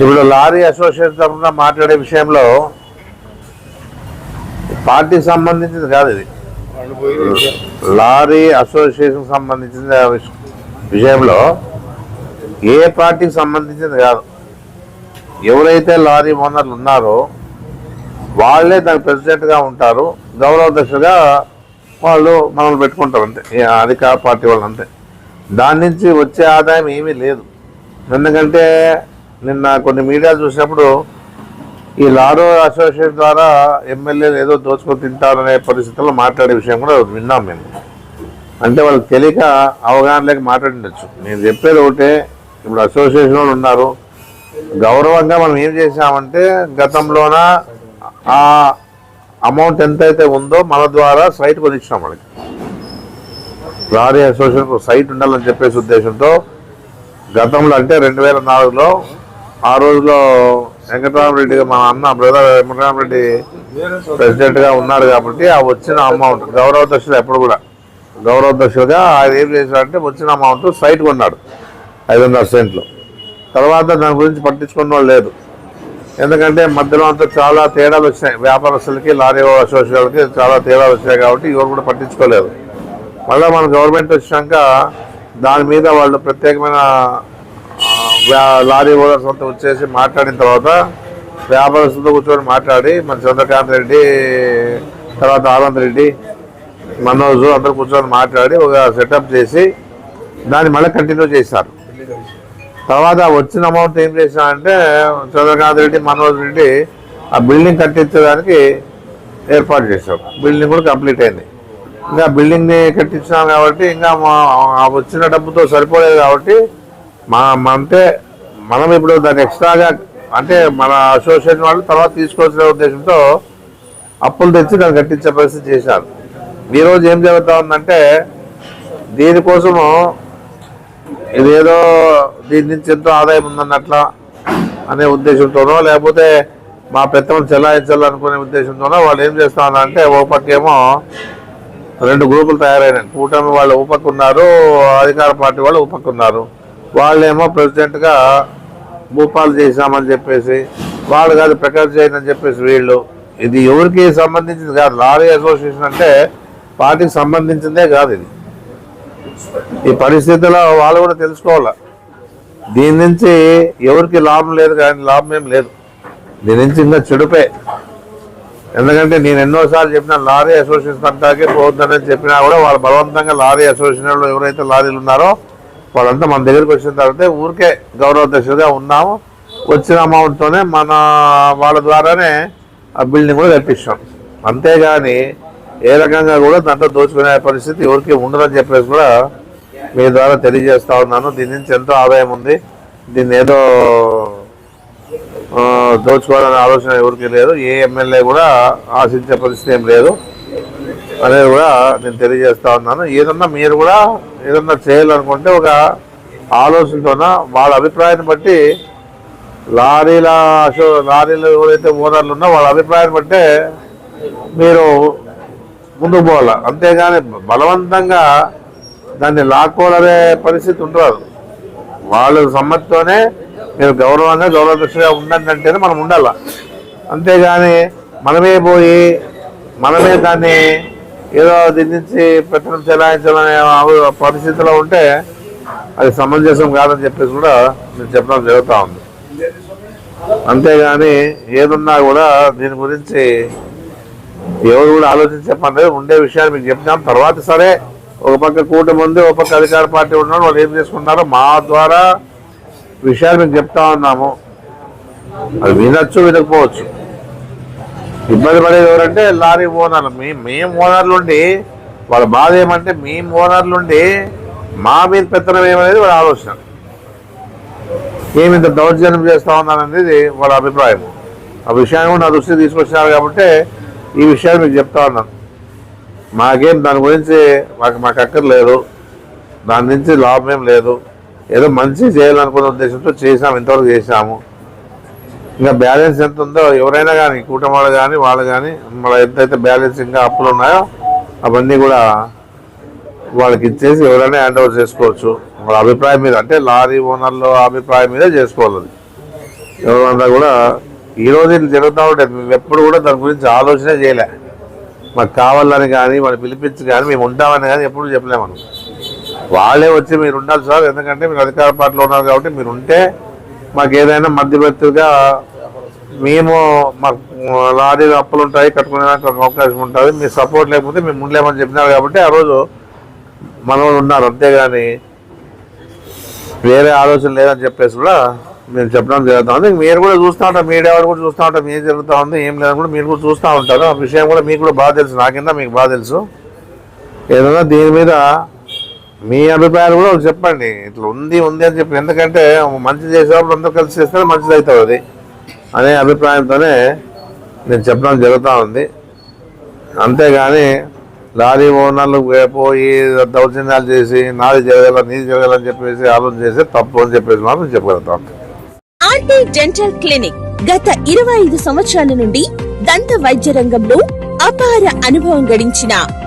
ఇప్పుడు lorry association తరఫున మాట్లాడే విషయంలో పార్టీకి సంబంధించింది కాదు ఇది. లారీ అసోసియేషన్ సంబంధించిన విషయంలో ఏ పార్టీకి సంబంధించింది కాదు. ఎవరైతే లారీ ఓనర్లు ఉన్నారో వాళ్ళే దానికి ప్రెసిడెంట్గా ఉంటారు గౌరవ దశగా వాళ్ళు మనల్ని పెట్టుకుంటారు అంతే. అధికార పార్టీ వాళ్ళు అంతే దాని నుంచి వచ్చే ఆదాయం ఏమీ లేదు. ఎందుకంటే నిన్న కొన్ని మీడియా చూసినప్పుడు ఈ లారో అసోసియేషన్ ద్వారా ఎమ్మెల్యేలు ఏదో దోచుకొని తింటారనే పరిస్థితుల్లో మాట్లాడే విషయం కూడా విన్నాం మేము. అంటే వాళ్ళకి తెలియక అవగాహన లేక మాట్లాడిండొచ్చు. నేను చెప్పేది ఒకటే ఇప్పుడు అసోసియేషన్ వాళ్ళు ఉన్నారు. గౌరవంగా మనం ఏం చేసామంటే గతంలోన ఆ అమౌంట్ ఎంతైతే ఉందో మన ద్వారా సైట్ కొనిచ్చినాం వాళ్ళకి. లారీ అసోసియేషన్ సైట్ ఉండాలని చెప్పేసి ఉద్దేశంతో గతంలో అంటే రెండు వేల నాలుగులో ఆ రోజులో వెంకటరామరెడ్డి మా అన్న బ్రదర్ వెంకటరామరెడ్డి ప్రెసిడెంట్గా ఉన్నారు కాబట్టి ఆ వచ్చిన అమౌంట్ గౌరవాధ్యక్షులు ఎప్పుడు కూడా. గౌరవాధ్యక్షులుగా ఆయన ఏం చేశాడంటే వచ్చిన అమౌంట్ సైట్ కొన్నాడు ఐదున్నర సెంట్లు. తర్వాత దాని గురించి పట్టించుకున్న వాళ్ళు లేదు. ఎందుకంటే మధ్యలో అంతా చాలా తేడాలు వచ్చినాయి. వ్యాపారస్తులకి లారీ అసోసియేషన్లకి చాలా తేడాలు వచ్చాయి కాబట్టి ఎవరు కూడా పట్టించుకోలేదు. మళ్ళీ మన గవర్నమెంట్ వచ్చాక దాని మీద వాళ్ళు ప్రత్యేకమైన లారీ ఓనర్స్ అంతా వచ్చేసి మాట్లాడిన తర్వాత వ్యాపారస్తులతో కూర్చొని మాట్లాడి మన చంద్రకాంత్ రెడ్డి తర్వాత ఆనంద్ రెడ్డి మనోజ్ అందరూ కూర్చొని మాట్లాడి ఒక సెటప్ చేసి దాన్ని మళ్ళీ కంటిన్యూ చేశారు. తర్వాత వచ్చిన అమౌంట్ ఏం చేశారంటే చంద్రకాంత్ రెడ్డి మనోజ్ రెడ్డి ఆ బిల్డింగ్ కట్టించడానికి ఏర్పాటు చేశాం బిల్డింగ్ కూడా కంప్లీట్ అయింది. ఇంకా బిల్డింగ్ని కట్టించినాం కాబట్టి ఇంకా ఆ వచ్చిన డబ్బుతో సరిపోలేదు కాబట్టి మా అంటే మనం ఇప్పుడు దాన్ని ఎక్స్ట్రాగా అంటే మన అసోసియేషన్ వాళ్ళు తర్వాత తీసుకోవాల్సిన ఉద్దేశంతో అప్పులు తెచ్చి దాన్ని కట్టించే పరిస్థితి చేశారు. ఈరోజు ఏం జరుగుతా ఉందంటే దీనికోసము ఇదేదో దీని నుంచి ఎంతో ఆదాయం ఉందన్నట్ల అనే ఉద్దేశంతోనో లేకపోతే మా పెత్తమని చెలాయించాలనుకునే ఉద్దేశంతోనో వాళ్ళు ఏం చేస్తా ఉన్నారంటే ఓ పక్కేమో రెండు గ్రూపులు తయారైనాయి. కూటమి వాళ్ళు ఉపక్కున్నారు అధికార పార్టీ వాళ్ళు ఉపక్కున్నారు వాళ్ళేమో ప్రెసిడెంట్గా భూపాలు చేశామని చెప్పేసి వాళ్ళు కాదు ప్రకాష్ జైన్ అని చెప్పేసి వీళ్ళు. ఇది ఎవరికి సంబంధించింది కాదు లారీ అసోసియేషన్ అంటే పార్టీకి సంబంధించిందే కాదు ఇది. ఈ పరిస్థితిలో వాళ్ళు కూడా తెలుసుకోవాలి? దీని నుంచి ఎవరికి లాభం లేదు కానీ లాభం ఏం లేదు. దీని నుంచి ఇంకా చెడుపే. ఎందుకంటే నేను ఎన్నోసార్లు చెప్పిన లారీ అసోసియేషన్ అంటాకే పోవద్దని చెప్పినా కూడా వాళ్ళు బలవంతంగా లారీ అసోసియేషన్లో ఎవరైతే లారీలు ఉన్నారో వాళ్ళంతా మన దగ్గరికి వచ్చిన తర్వాత ఊరికే గౌరవాధ్యక్షులుగా ఉన్నాము. వచ్చిన అమౌంట్తోనే మన వాళ్ళ ద్వారానే ఆ బిల్డింగ్ కూడా కట్టిస్తాం అంతేగాని ఏ రకంగా కూడా దాంట్లో దోచుకునే పరిస్థితి ఎవరికి ఉండదని చెప్పేసి కూడా మీ ద్వారా తెలియజేస్తా ఉన్నాను. దీని నుంచి ఎంతో ఆదాయం ఉంది. దీన్ని ఏదో దోచుకోవాలనే ఆలోచన ఎవరికి లేదు. ఏ ఎమ్మెల్యే కూడా ఆశించే పరిస్థితి ఏం లేదు. అనేది కూడా నేను తెలియజేస్తా ఉన్నాను. ఏదన్నా మీరు కూడా ఏదన్నా చేయాలనుకుంటే ఒక ఆలోచనతోన వాళ్ళ అభిప్రాయాన్ని బట్టి లారీల అసో లారీలు ఎవరైతే ఓనర్లు ఉన్నా వాళ్ళ అభిప్రాయాన్ని బట్టే మీరు ముందుకు పోవాలి? అంతేగాని బలవంతంగా దాన్ని లాక్కోవాలనే పరిస్థితి ఉండదు వాళ్ళ సమ్మతితోనే మీరు గౌరవంగా గౌరవదృష్టిగా ఉండండి అంటేనే మనం ఉండాలి? అంతేగాని మనమే పోయి మనమే దాన్ని ఏదో దీని పెట్టడం పెత్తనం పరిస్థితిలో ఉంటే అది సమంజసం కాదని చెప్పేసి కూడా నేను చెప్పడం జరుగుతూ ఉంది. అంతేగాని ఏదున్నా కూడా దీని గురించి ఎవరు కూడా ఆలోచించే పని ఉండే విషయాలు మీకు చెప్పినాం తర్వాత సరే ఒక పక్క కూటమి ఉంది ఒక పక్క అధికార పార్టీ ఉన్నారు వాళ్ళు ఏం చేసుకుంటారో మా ద్వారా విషయాలు మీకు చెప్తా ఉన్నాము. అది వినొచ్చు వినకపోవచ్చు. ఇబ్బంది పడేది ఎవరంటే లారీ ఓనర్లు. మేము మేము ఓనర్లు ఉండి వాళ్ళ బాధ ఏమంటే మేము ఓనర్లు ఉండి మా మీద పెత్తనం ఏమనేది వాళ్ళ ఆలోచన. ఏమింత దౌర్జన్యం చేస్తా ఉన్నాననేది వాళ్ళ అభిప్రాయం. ఆ విషయాన్ని కూడా నా దృష్టి తీసుకొచ్చినారు కాబట్టి ఈ విషయాన్ని మీకు చెప్తా ఉన్నాను. మాకేం దాని గురించి మాకు మాకు అక్కర్లేదు. దాని నుంచి లాభం ఏం లేదు. ఏదో మంచి చేయాలనుకున్న ఉద్దేశంతో చేసాము ఇంతవరకు చేసాము ఇంకా బ్యాలెన్స్ ఎంత ఉందో ఎవరైనా కానీ కూటమాలు వాళ్ళు కానీ వాళ్ళు కానీ మన ఎంతైతే బ్యాలెన్స్ ఇంకా అప్పులు ఉన్నాయో అవన్నీ కూడా వాళ్ళకి ఇచ్చేసి ఎవరైనా హ్యాండ్ ఓవర్ చేసుకోవచ్చు. వాళ్ళ అభిప్రాయం మీద అంటే లారీ ఓనర్ల అభిప్రాయం మీద చేసుకోవాలి ఎవరన్నా కూడా ఈ రోజు ఇది జరుగుతూ ఉంటే మేము ఎప్పుడు కూడా దాని గురించి ఆలోచన చేయలే. మాకు కావాలని కానీ వాళ్ళు పిలిపించి కానీ మేము ఉంటామని కానీ ఎప్పుడు చెప్పలేము మనం. వాళ్ళే వచ్చి మీరు ఉండాలి సార్ ఎందుకంటే మీరు అధికార పార్టీలో ఉన్నారు కాబట్టి మీరు ఉంటే మాకు ఏదైనా మధ్యవర్తిగా మేము మాకు లారీలు అప్పులు ఉంటాయి కట్టుకునేదానికి ఒక అవకాశం ఉంటుంది. మీ సపోర్ట్ లేకపోతే మేము ఉండలేమని చెప్పినారు కాబట్టి ఆ రోజు మన ఉన్నారు. అంతేగాని వేరే ఆలోచన లేదని చెప్పేసి కూడా మేము చెప్పడం జరుగుతూ ఉంది మీరు కూడా చూస్తూ ఉంటారు. మీడియా వాళ్ళు కూడా చూస్తూ ఉంటారు. ఏం జరుగుతూ ఉంది ఏం లేదని కూడా మీరు కూడా చూస్తూ ఉంటారు. ఆ విషయం కూడా మీకు కూడా బాగా తెలుసు. నాకింద మీకు బాగా తెలుసు. ఏదైనా దీని మీద మీ అభిప్రాయాలు కూడా ఒకటి చెప్పండి. ఇట్లా ఉంది ఉంది అని చెప్పి. ఎందుకంటే మంచి చేసేవాళ్ళు అందరూ కలిసి చేస్తే మంచిది అవుతుంది అది. అనే అభిప్రాయంతోనే నేను చెప్పడం జరుగుతూ ఉంది. అంతేగాని లారీ ఓనర్లు పోయి దౌర్జన్యాలు చేసి నాది జరగాల నీది జరగాలని చెప్పేసి ఆలోచన చేసి తప్పు అని చెప్పేసి మాత్రం చెప్పగలుగుతాం ఆర్టీ డెంటల్ క్లినిక్ గత ఇరవై ఐదు సంవత్సరాల నుండి దంత వైద్య రంగంలో అపార అనుభవం గడించిన